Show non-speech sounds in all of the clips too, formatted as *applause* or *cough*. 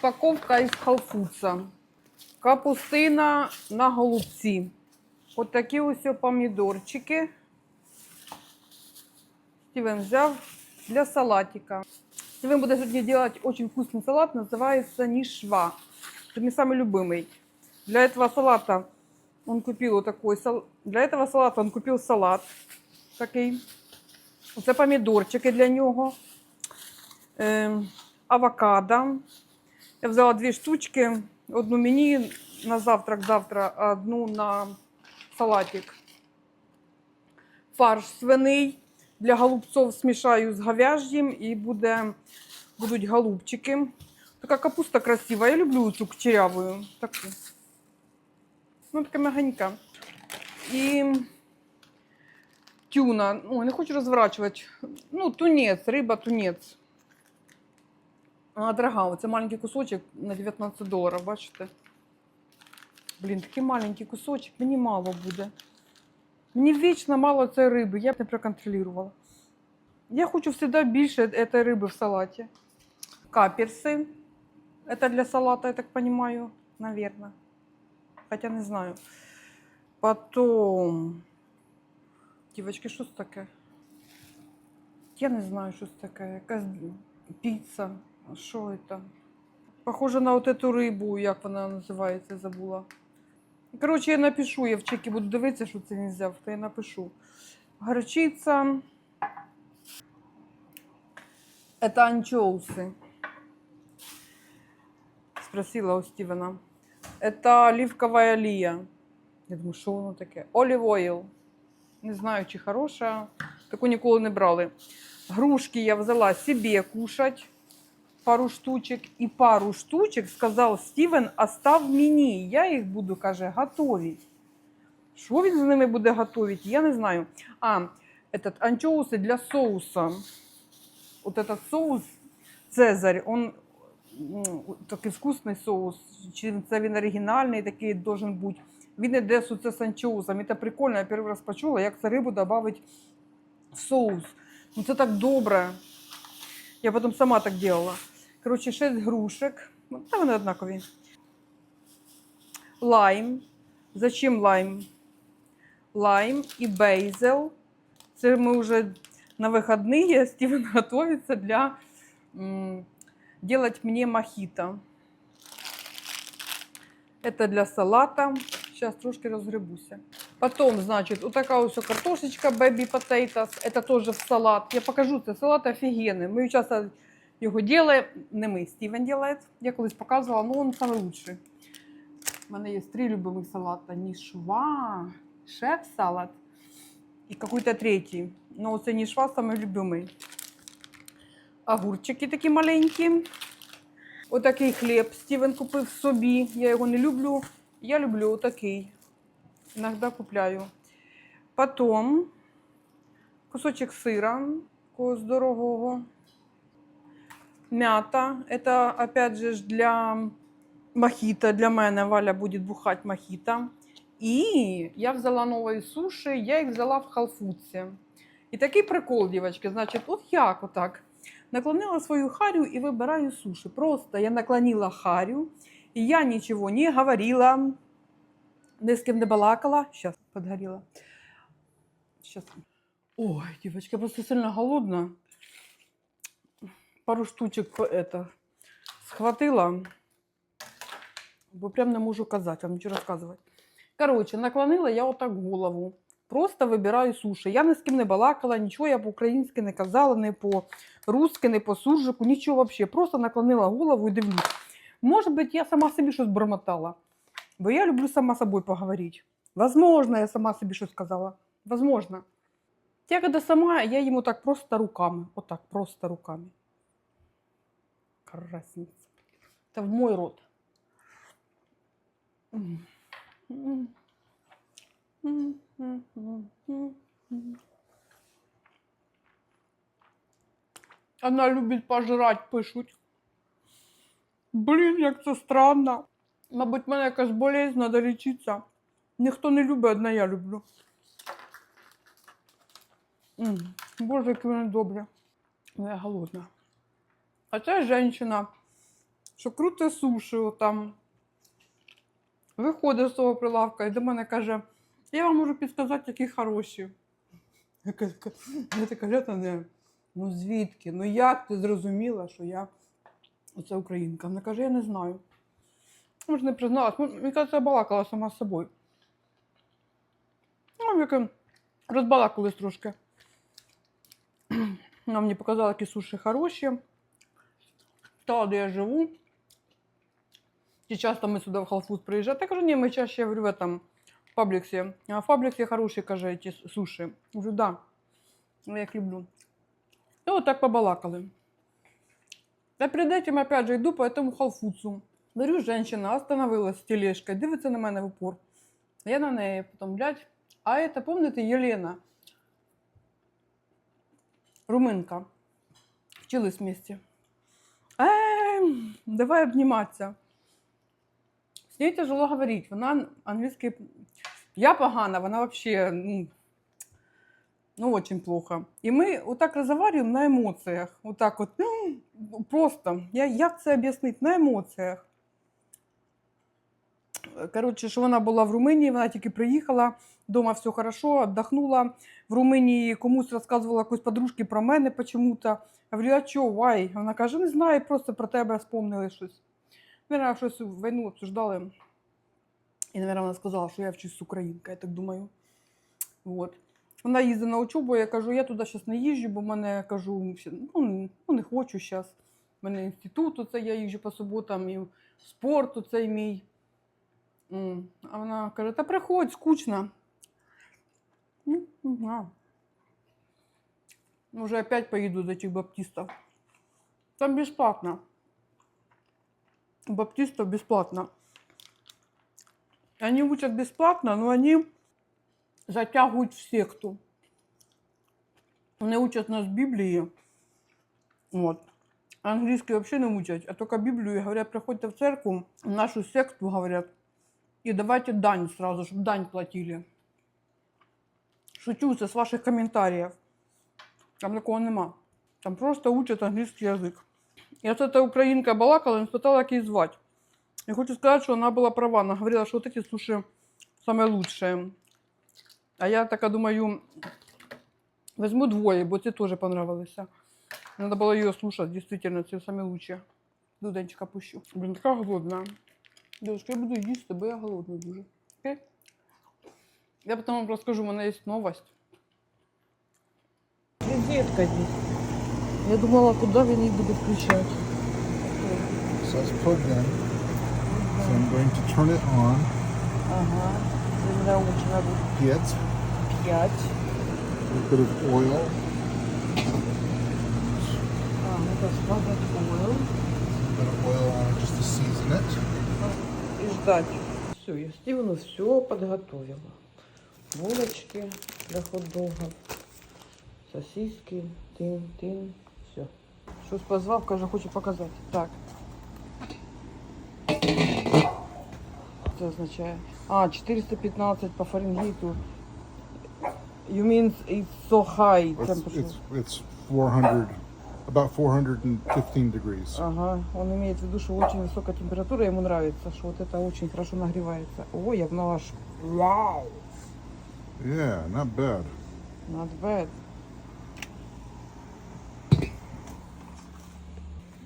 Розпаковка із халфуца. Капустина на голубці. От такі ось помідорчики. Стивен взяв для салатика. Стивен буде сьогодні робити дуже вкусний салат, називається нишва. Это мой самый любимый. Для этого салата он купил вот такой сал... Для этого салата он купил салат такий. Це помідорчики для нього. Ем, авокадо. Я взяла дві штучки. Одну мені на завтрак завтра, а одну на салатик. Фарш свиний. Для голубців смішаю з говяжьим і буде, будуть голубчики. Така капуста красива. Я люблю цю кучерявую. Таку. Ну, така мягенька. І тюна. Ой, не хочу розворачувати. Ну, тунець, риба, тунець. Вона дорога. Оце маленький кусочок на 19 доларів, бачите? Блін, такий маленький кусочок, мені мало буде. Мені вічно мало цієї риби, я б не проконтролювала. Я хочу завжди більше цієї риби в салаті. Каперси. Это для салата, я так понимаю, наверное. Хотя не знаю. Потом. Девочки, що це таке? Я не знаю, що це таке. Якась піца. Що це? Похоже на вот эту рибу, як вона називається, забула. Коротше, я напишу, я в чекі буду дивитися, що це не взяв, то я напишу. Горчиця. Это анчоусы. Спросила у Стивена. Это оливковая олія. Я думаю, що воно таке? Olive oil. Не знаю, чи хороша. Таку ніколи не брали. Грушки я взяла себе кушать. Пару штучок. І пару штучок сказав Стівен, остав мені. Я їх буду, каже, готовить. Що він з ними буде готовить, я не знаю. А, этот анчоуси для соуса. Вот этот соус Цезарь, он такий вкусний соус. Чи це він оригінальний, такий должен бути. Він іде з оце з анчоусом. І це прикольно. Я перший раз почула, як це рибу додати в соус. Ну це так добре. Я потім сама так делала. Коротше, 6 грушек. Ну, Та вони однакові. Лайм. Зачем лайм? Лайм і бейзел. Це ми вже на выходные *laughs* Стивен готовится для м, делать мне мохито. Это для салата. Сейчас трошки разгребуся. Потом, значит, вот такая вот картошечка baby potatoes. Это тоже в салат. Я покажу, це салат офігенний. Ми часто його делаем. Не ми, Стивен делает. Я колись показувала, но он самый лучший. У мене є три любимих салата. Нішва, шеф-салат і какой-то третій. Ну, це нішва самий любимий. Огурчики такі маленькі. Отакий хліб Стівен купив собі. Я його не люблю. Я люблю отакий. Іноді купляю. Потім кусочок сира, якогось дорогого. Мята. Это, опять же, для мохито. Для мене Валя буде бухати мохито. І я взяла нові суші, я їх взяла в халфуці. І такий прикол, дівчатки, значить, от як отак. Наклонила свою харю і вибираю суші. Просто я наклонила харю, і я нічого не говорила, ні з ким не балакала. Сейчас подгоріла. Сейчас. Ой, дівчатки, я просто сильно голодна. Пару штучок это, схватила, бо прям не можу казати, вам нічого розказувати. Коротше, наклонила я отак голову. Просто вибираю суші. Я ні з ким не балакала, нічого я по-українськи не казала, не по-русски, не по суржику, нічого взагалі. Просто наклонила голову і дивлюсь. Може бути, я сама собі щось бормотала. Бо я люблю сама собою поговорити. Возможно, я сама собі щось сказала. Возможно. Я коли сама, я їм отак просто руками. Отак, просто руками. Красниця. Це в мой рот. М. М. М, м, м, м, м. Она любить пожрать, пишуть. Блін, як це странно. Мабуть, в мене якась болезнь, треба лічитися. Ніхто не любить, одна я люблю. М, Боже, які вони добрі. Я голодна. А ця жінка що круте суші там. Виходить з того прилавка і до мене каже, я вам можу підказати, які хороші. Я така, не. Ну звідки? Ну як ти зрозуміла, що я оце українка? Вона каже, я не знаю. Може, не призналась. Мені кажеться, я балакала сама з собою. Ну, яке розбалакались трошки. Вона мені показала, які суші хороші Та, де я живу. І часто ми сюди в Халфуд приїжджаємо. Я кажу, ні, ми чаще я говорю, в этом в Пабліксі. А в Пабліксі хороші, каже, ті суші. Говорю, да. Я їх люблю. І от так побалакали. Да перед этим, опять же, иду по этому халфуцу. Говорю, женщина остановилась с тележкой, дивиться на мене в упор. Я на неї, потім, блядь, а это, помните, Єлена? Румынка. Вчились вместе. Давай обніматися. З нею тяжело говорити. Вона англійський. Я погана, вона вообще, ну, ну, очень плохо. І ми отак розговорюємо на емоціях. Отак от, ну, просто. Як це об'яснити? На емоціях. Коротше, що вона була в Румунії, вона тільки приїхала, вдома все хорошо, віддохнула. В Румунії комусь розказувала якось подружки про мене почему-то. Я говорю, а чого, вай? Вона каже, не знаю, просто про тебе вспомнили щось. Наверное, щось війну обсуждали. І, наверное, вона сказала, що я вчусь з українка, я так думаю. Вот. Вона їздить на учобу, я кажу, я туди зараз не їжджу, бо в мене кажу, ну, ну не хочу зараз. У мене інститут, оце я їжджу по суботам, і спорт оцей мій. М, А вона каже, та приходь, скучно. Ну, не знаю. Уже опять поїду до этих баптистов. Там бесплатно. У баптистов бесплатно. Они учат бесплатно, но они затягивают в секту. Вони учат нас Біблії. Вот. Англійський вообще не учать, а только Библию. И говорят, приходите в церковь, в нашу секту, говорят, и давайте дань сразу, чтобы дань платили. Шучу, це з ваших комментариев. Там такого нема. Там просто учат англійський язик. Я з этой українка балакала, не спитала, як її звати. Я хочу сказати, що вона була права. Вона говорила, що вот эти суши самые лучшие. А я така думаю, возьму двоє, бо ці теж понравилися. Надо было ее слушать, действительно, це самые лучшие. Дуденчика пущу. Блин, така голодна. Девушка, я буду їсти, бо я голодна дуже. Окей? Я потом вам расскажу, у меня есть новость. Розетка здесь. Я думала, куда я не буду включать. So it's plugged in. So I'm going to turn it on. Ага. Меня очень Get 5. a little bit of oil. А, oil. A bit of oil on it just to season it. Ждать. Все, я Стивену все подготовила. Булочки для хот-догов, сосиски, тин-тин, все. Щось позвав, каже, хоче показати. Так. Це означає. А, 415 по Фаренгейту. You mean it's so high It's, it's, it's 400, about 415 degrees. Ага, он имеет в виду, что очень высокая температура, ему нравится, что вот это очень хорошо нагревается. Ой, я в аж вау, Yeah, not bad. not bad.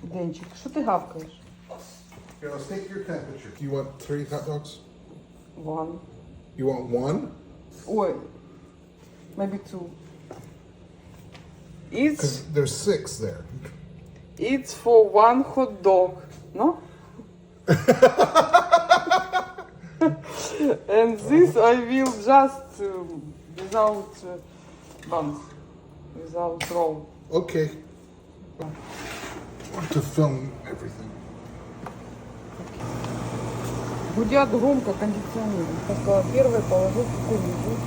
Денчик, що ти гавкаєш? Here, let's take your temperature. Do you want three hot dogs? One. You want one? Ой, maybe two. It's, Because there's six there. it's for one hot dog, no? And this I will just uh, without uh, buns, without roll. Okay. To film everything. Гудят громко кондиционер. Так, первый положил кукурузу.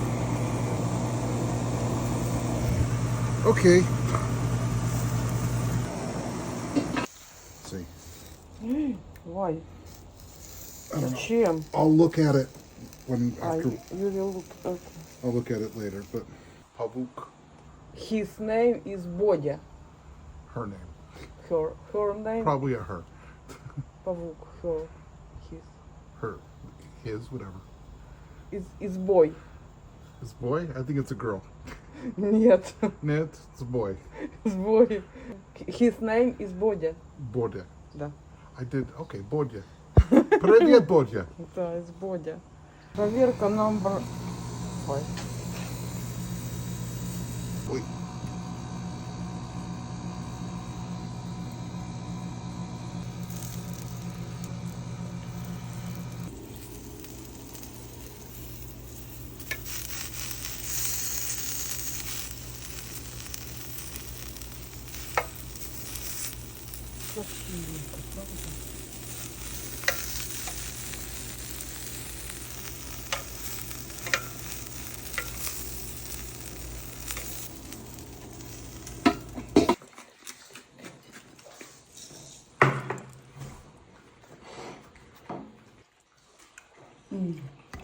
Okay. See. Mm, why? I don't know. I'll look at it when after. I, you will look. Okay. I'll look at it later. But Pavuk. His name is Bodya. Her name. Her her name. Probably a her. *laughs* Pavuk. Her. His. Her. His. Whatever. Is is boy. Is boy? I think it's a girl. Нет, No, it's, it's a boy. is boy. His name is Бодя. Bodya. Да. I did. Okay, Bodya. Привет, Bodya. Да, из Бодя. Проверка number five. Ой.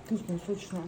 Вкусно, сочно.